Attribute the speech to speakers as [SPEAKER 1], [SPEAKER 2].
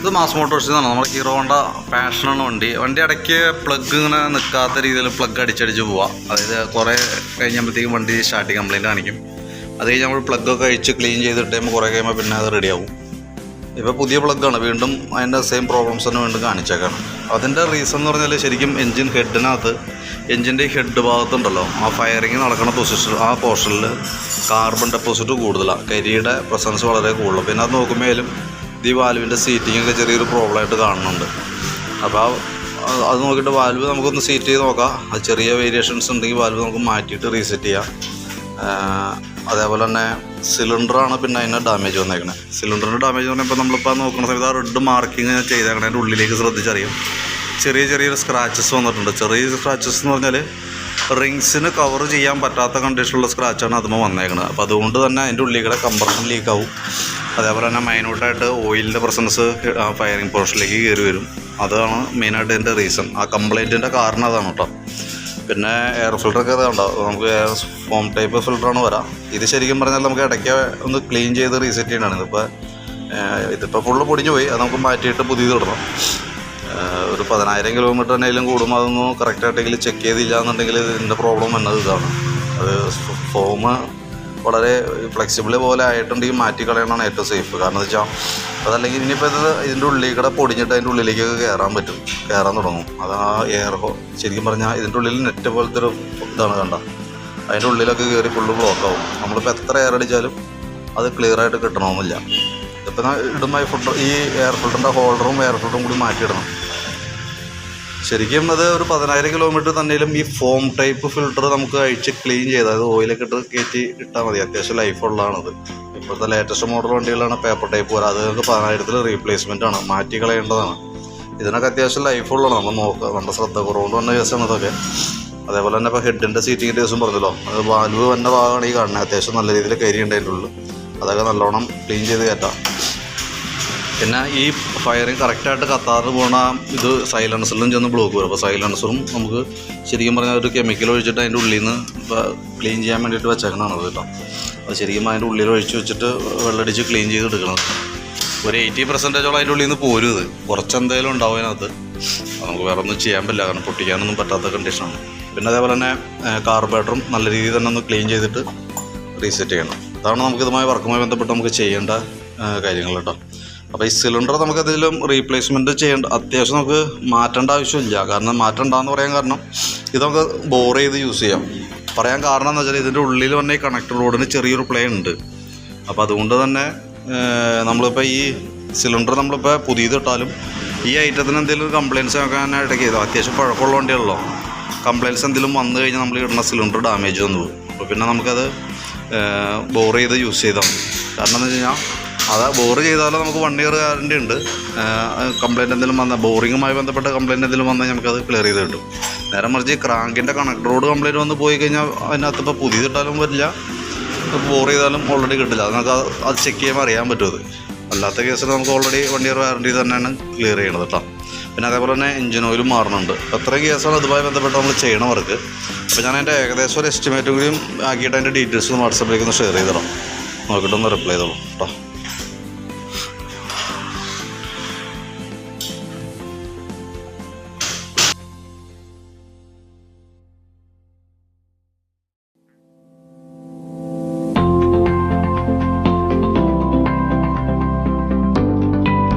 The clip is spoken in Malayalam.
[SPEAKER 1] ഇത് മാസ് മോട്ടോഴ്സ് എന്നാണ്. നമ്മുടെ ഹീറോ ഹോണ്ട പാഷനാണ് വണ്ടി. വണ്ടി ഇടയ്ക്ക് പ്ലഗ് ഇങ്ങനെ നിൽക്കാത്ത രീതിയിൽ പ്ലഗ് അടിച്ചടിച്ച് പോവാം. അതായത് കുറേ കഴിഞ്ഞപ്പോഴത്തേക്കും വണ്ടി സ്റ്റാർട്ടിങ് കംപ്ലൈന്റ് കാണിക്കും. അത് കഴിഞ്ഞ് നമ്മൾ പ്ലഗൊക്കെ അഴിച്ച് ക്ലീൻ ചെയ്തിട്ട് കഴിയുമ്പോൾ കുറേ കഴിയുമ്പോൾ പിന്നെ അത് റെഡിയാവും ഇപ്പോൾ പുതിയ പ്ലഗ്ഗാണ് വീണ്ടും അതിന്റെ സെയിം പ്രോബ്ലംസ് തന്നെ വീണ്ടും കാണിച്ചേക്കാണ്. അതിന്റെ റീസൺ എന്ന് പറഞ്ഞാൽ ശരിക്കും എൻജിൻ ഹെഡിനകത്ത് എൻജിന്റെ ഹെഡ് ഭാഗത്തുണ്ടല്ലോ. ആ ഫയറിങ് നടക്കുന്ന പൊസിഷൻ ആ പോർഷനിൽ കാർബൺ ഡെപ്പോസിറ്റ് കൂടുതലാണ് കരിയുടെ പ്രസൻസ് വളരെ കൂടുതലാണ് പിന്നെ അത് നോക്കുമ്പോഴും ഈ വാൽവിന്റെ സീറ്റിങ്ങൊക്കെ ചെറിയൊരു പ്രോബ്ലം ആയിട്ട് കാണുന്നുണ്ട്. അപ്പോൾ അത് നോക്കിയിട്ട് വാൽവ് നമുക്കൊന്ന് സീറ്റ് ചെയ്ത് നോക്കാം. അത് ചെറിയ വേരിയേഷൻസ് ഉണ്ടെങ്കിൽ വാൽവ് നമുക്ക് മാറ്റിയിട്ട് റീസെറ്റ് ചെയ്യാം. അതേപോലെ തന്നെ സിലിണ്ടറാണ് പിന്നെ അതിന് ഡാമേജ് വന്നേക്കണേ. സിലിണ്ടറിന്റെ ഡാമേജ് എന്ന് പറഞ്ഞപ്പോൾ നമ്മളിപ്പോൾ നോക്കുന്ന സമയത്ത് ആ റെഡ് മാർക്കിങ് ചെയ്തേക്കണേ അതിന്റെ ഉള്ളിലേക്ക് ശ്രദ്ധിച്ചറിയും. ചെറിയ ചെറിയൊരു സ്ക്രാച്ചസ് വന്നിട്ടുണ്ട്. ചെറിയ സ്ക്രാച്ചസ് എന്ന് പറഞ്ഞാൽ റിങ്സിന് കവർ ചെയ്യാൻ പറ്റാത്ത കണ്ടീഷനിലുള്ള സ്ക്രാച്ചാണ് അതുമ്പോൾ വന്നേക്കുന്നത് അപ്പോൾ അതുകൊണ്ട് തന്നെ അതിന്റെ ഉള്ളിൽ കൂടെ കമ്പ്രഷൻ ലീക്ക് ആവും. അതേപോലെ തന്നെ മൈനൂട്ടായിട്ട് ഓയിലിന്റെ പ്രസൻസ് ഫയറിംഗ് പോർഷനിലേക്ക് കയറി വരും. അതാണ് മെയിനായിട്ട് ഇതിന്റെ റീസൺ ആ കംപ്ലൈന്റിന്റെ കാരണം അതാണ് കേട്ടോ. പിന്നെ എയർ ഫിൽറ്ററൊക്കെ ഇതുണ്ടാവും നമുക്ക് എയർ ഫോം ടൈപ്പ് ഫിൽറ്ററാണ് വരാം. ഇത് ശരിക്കും പറഞ്ഞാൽ നമുക്ക് ഇടയ്ക്ക് ഒന്ന് ക്ലീൻ ചെയ്ത് റീസെറ്റ് ചെയ്യണതാണ്. ഇതിപ്പോൾ ഇതിപ്പോൾ ഫുള്ള് പൊടിഞ്ഞു പോയി. അത് നമുക്ക് മാറ്റിയിട്ട് പുതിയത് ഇടണം. ഒരു പതിനായിരം കിലോമീറ്റർ എന്നെങ്കിലും കൂടുമ്പോൾ അതൊന്നും കറക്റ്റായിട്ടെങ്കിലും ചെക്ക് ചെയ്തില്ല എന്നുണ്ടെങ്കിൽ ഇതിന്റെ പ്രോബ്ലം വന്നത് ഇതാണ്. അത് ഫോം വളരെ ഫ്ലെക്സിബിൾ പോലെ ആയിട്ടുണ്ടെങ്കിൽ മാറ്റി കളയണമാണ് ഏറ്റവും സേഫ് കാരണം എന്ന് വെച്ചാൽ അതല്ലെങ്കിൽ ഇനിയിപ്പോൾ ഇത് ഇതിന്റെ ഉള്ളിൽ കൂടെ പൊടിഞ്ഞിട്ട് അതിന്റെ ഉള്ളിലേക്കൊക്കെ കയറാൻ പറ്റും. കയറാൻ തുടങ്ങും. അത് ആ എയർ ഹോ ശരിക്കും പറഞ്ഞാൽ ഇതിന്റെ ഉള്ളിൽ നെറ്റ് പോലത്തെ ഒരു ഇതാണ് കണ്ട. അതിന്റെ ഉള്ളിലൊക്കെ കയറി ഫുള്ള് ബ്ലോക്ക് ആവും. നമ്മളിപ്പോൾ എത്ര എയർ അടിച്ചാലും അത് ക്ലിയർ ആയിട്ട് കിട്ടണമെന്നില്ല ഇപ്പം ഇടുമ്പോൾ ഫുഡ് ഈ എയർ ഫിൽറ്ററിന്റെ ഹോൾഡറും എയർ ഫിൽറ്ററും കൂടി മാറ്റിയിടണം. ശരിക്കും അത് ഒരു പതിനായിരം കിലോമീറ്റർ തന്നെയും ഈ ഫോം ടൈപ്പ് ഫിൽട്ടർ നമുക്ക് അഴിച്ച് ക്ലീൻ ചെയ്ത് അതായത് ഓയിലൊക്കെ ഇട്ട് കയറ്റി ഇട്ടാൽ മതി. അത്യാവശ്യം ലൈഫുള്ളതാണത് ഇപ്പോഴത്തെ ലേറ്റസ്റ്റ് മോഡൽ വണ്ടികളാണ് പേപ്പർ ടൈപ്പ് വരാം അത് നമുക്ക് പതിനായിരത്തിൽ റീപ്ലേസ്മെന്റ് ആണ്. മാറ്റി കളയേണ്ടതാണ്. ഇതിനൊക്കെ അത്യാവശ്യം ലൈഫ് ഉള്ളതാണ്. നമ്മൾ നോക്കുക. നമ്മുടെ ശ്രദ്ധ കുറവുകൊണ്ട് വന്ന കേസാണ് ഇതൊക്കെ. അതേപോലെ തന്നെ ഇപ്പോൾ ഹെഡിന്റെ സീറ്റിങ്ങിന്റെ ദിവസം പറഞ്ഞല്ലോ. അത് വാൽവ് വന്ന ഭാഗമാണ് ഈ കാണുന്നത്. അത്യാവശ്യം നല്ല രീതിയിൽ കയറി ഉണ്ടായിട്ടുള്ളൂ. അതൊക്കെ നല്ലോണം ക്ലീൻ ചെയ്ത് കയറ്റാം. പിന്നെ ഈ ഫയറിങ് കറക്റ്റായിട്ട് കത്താറ് പോണ ഇത് സൈലൻസറിലും ചെന്ന് ബ്ലോക്ക് വരും. അപ്പോൾ സൈലൻസറും നമുക്ക് ശരിക്കും പറഞ്ഞാൽ ഒരു കെമിക്കൽ ഒഴിച്ചിട്ട് അതിന്റെ ഉള്ളിൽ നിന്ന് ക്ലീൻ ചെയ്യാൻ വേണ്ടിയിട്ട് വെച്ചേക്കണതാണ് അത് കേട്ടോ. അത് ശരിക്കും അതിന്റെ ഉള്ളിൽ ഒഴിച്ച് വെച്ചിട്ട് വെള്ളടിച്ച് ക്ലീൻ ചെയ്ത് എടുക്കണം ഒരു എയ്റ്റി പെർസെന്റേജോളം അതിന്റെ ഉള്ളിൽ നിന്ന് പോരും ഇത്. കുറച്ച് എന്തായാലും ഉണ്ടാവും അതിനകത്ത്. അത് നമുക്ക് വേറെ ഒന്നും ചെയ്യാൻ പറ്റില്ല. കാരണം പൊട്ടിക്കാനൊന്നും പറ്റാത്ത കണ്ടീഷനാണ് പിന്നെ അതേപോലെ തന്നെ കാർബേറ്ററും നല്ല രീതിയിൽ തന്നെ ഒന്ന് ക്ലീൻ ചെയ്തിട്ട് റീസെറ്റ് ചെയ്യണം. അതാണ് നമുക്ക് ഇതുമായി വർക്കുമായി ബന്ധപ്പെട്ട് നമുക്ക് ചെയ്യേണ്ട കാര്യങ്ങൾ കേട്ടോ. അപ്പോൾ ഈ സിലിണ്ടർ നമുക്ക് എന്തെങ്കിലും റീപ്ലേസ്മെന്റ് ചെയ്യേണ്ട അത്യാവശ്യം നമുക്ക് മാറ്റേണ്ട ആവശ്യമില്ല. കാരണം മാറ്റണ്ടെന്ന് പറയാൻ കാരണം ഇത് നമുക്ക് ബോർ ചെയ്ത് യൂസ് ചെയ്യാം. പറയാൻ കാരണം എന്ന് വെച്ചാൽ ഇതിന്റെ ഉള്ളിൽ തന്നെ ഈ കണക്ടർ റോഡിന് ചെറിയൊരു പ്ലേ ഉണ്ട്. അപ്പോൾ അതുകൊണ്ട് തന്നെ നമ്മളിപ്പോൾ ഈ സിലിണ്ടർ നമ്മളിപ്പോൾ പുതിയത് ഇട്ടാലും ഈ ഐറ്റത്തിന് എന്തെങ്കിലും കംപ്ലയിൻസ് ആക്കാനായിട്ട് ചെയ്തു. അത്യാവശ്യം പഴക്കമുള്ള വണ്ടിയാണല്ലോ. കംപ്ലയിൻസ് എന്തെങ്കിലും വന്നു കഴിഞ്ഞാൽ നമ്മൾ ഇടുന്ന സിലിണ്ടർ ഡാമേജ് വന്നു പോകും. അപ്പോൾ പിന്നെ നമുക്കത് ബോർ ചെയ്ത് യൂസ് ചെയ്താൽ മതി. കാരണം എന്ന് വെച്ച് കഴിഞ്ഞാൽ അത് ബോർ ചെയ്താലോ നമുക്ക് വൺ ഇയർ ഗ്യാരണ്ടി ഉണ്ട്. കംപ്ലൈന്റ് എന്തെങ്കിലും വന്നാൽ ബോറിങ്ങുമായി ബന്ധപ്പെട്ട കംപ്ലൈന്റ് എന്തെങ്കിലും വന്നാൽ നമുക്കത് ക്ലിയർ ചെയ്ത് കിട്ടും. നേരെ മറിച്ച് ക്രാങ്കിന്റെ കണക്ടറോട് കംപ്ലയിന്റ് വന്ന് പോയി കഴിഞ്ഞാൽ അതിനകത്ത് ഇപ്പോൾ പുതിയതിട്ടാലും വരില്ല. ബോർ ചെയ്താലും ഓൾറെഡി കിട്ടില്ല. അത് നമുക്ക് അത് ചെക്ക് ചെയ്യുമ്പോൾ അറിയാൻ പറ്റും അല്ലാത്ത കേസിൽ നമുക്ക് ഓൾറെഡി വൺ ഇയർ വാറണ്ടി തന്നെയാണ് ക്ലിയർ ചെയ്യണത് കേട്ടോ പിന്നെ അതേപോലെ തന്നെ എഞ്ചിൻ ഓയിലും മാറുന്നുണ്ട് അത്രയും കേസാണ് ഇതുമായി ബന്ധപ്പെട്ട് നമ്മൾ ചെയ്യണ വർക്ക്. അപ്പോൾ ഞാൻ അതിന്റെ ഏകദേശം ഒരു എസ്റ്റിമേറ്റും കൂടിയും ആക്കിയിട്ട് അതിന്റെ ഡീറ്റെയിൽസ് വാട്സപ്പിലേക്ക് ഒന്ന് ഷെയർ ചെയ്തിടാം നോക്കിയിട്ടൊന്ന് റിപ്ലൈ ചെയ്തോളൂ കേട്ടോ